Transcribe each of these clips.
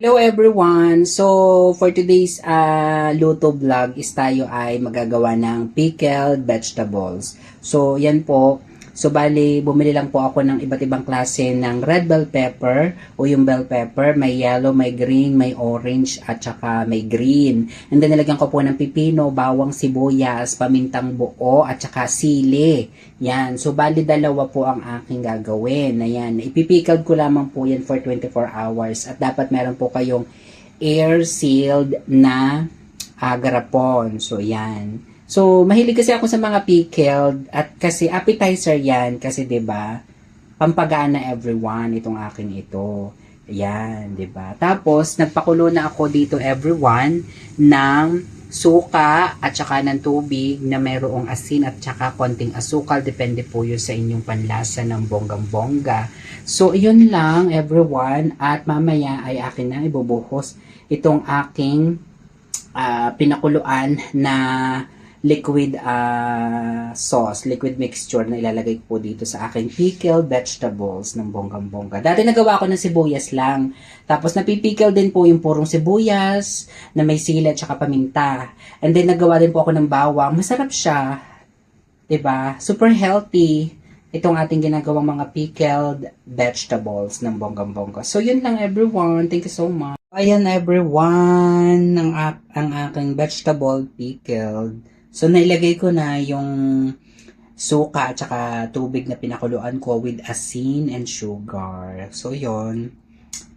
Hello everyone! So, for today's uh, luto vlog is tayo ay magagawa ng pickled vegetables. So, yan po. So, bali, bumili lang po ako ng iba't ibang klase ng red bell pepper o yung bell pepper. May yellow, may green, may orange, at saka may green. And then, nilagyan ko po ng pipino, bawang sibuyas, pamintang buo, at saka sili. Yan. So, bali, dalawa po ang aking gagawin. Ayan. Ipipickled ko lamang po yan for 24 hours. At dapat meron po kayong air-sealed na ah, garapon. So, yan. So, mahilig kasi ako sa mga pickled at kasi appetizer yan kasi 'di ba? Pampagaan na everyone itong akin ito. Yan, 'di ba? Tapos nagpakulo na ako dito everyone ng suka at saka ng tubig na mayroong asin at saka konting asukal depende po yun sa inyong panlasa ng bonggang-bongga. So, yun lang everyone at mamaya ay akin na ibubuhos itong aking ah, pinakuluan na liquid ah, sauce, liquid mixture na ilalagay ko dito sa aking pickled vegetables ng bonggang-bongga. Dati nagawa ko ng sibuyas lang. Tapos napipickle din po yung purong sibuyas na may sili at paminta. And then nagawa din po ako ng bawang. Masarap siya. ba? Super healthy itong ating ginagawang mga pickled vegetables ng bonggang-bongga. So, yun lang everyone. Thank you so much. Ayan everyone, ang, ang aking vegetable pickled. So, nailagay ko na yung suka at saka tubig na pinakuluan ko with asin and sugar. So, yon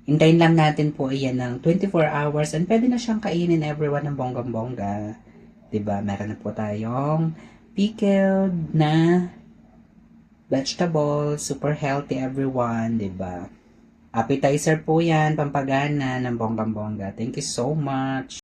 Hintayin lang natin po iyan ng 24 hours and pwede na siyang kainin everyone ng bonggang-bongga. 'Di ba Meron na po tayong pickled na vegetables, super healthy everyone, 'di ba Appetizer po yan, pampagana ng bonggang-bongga. Thank you so much.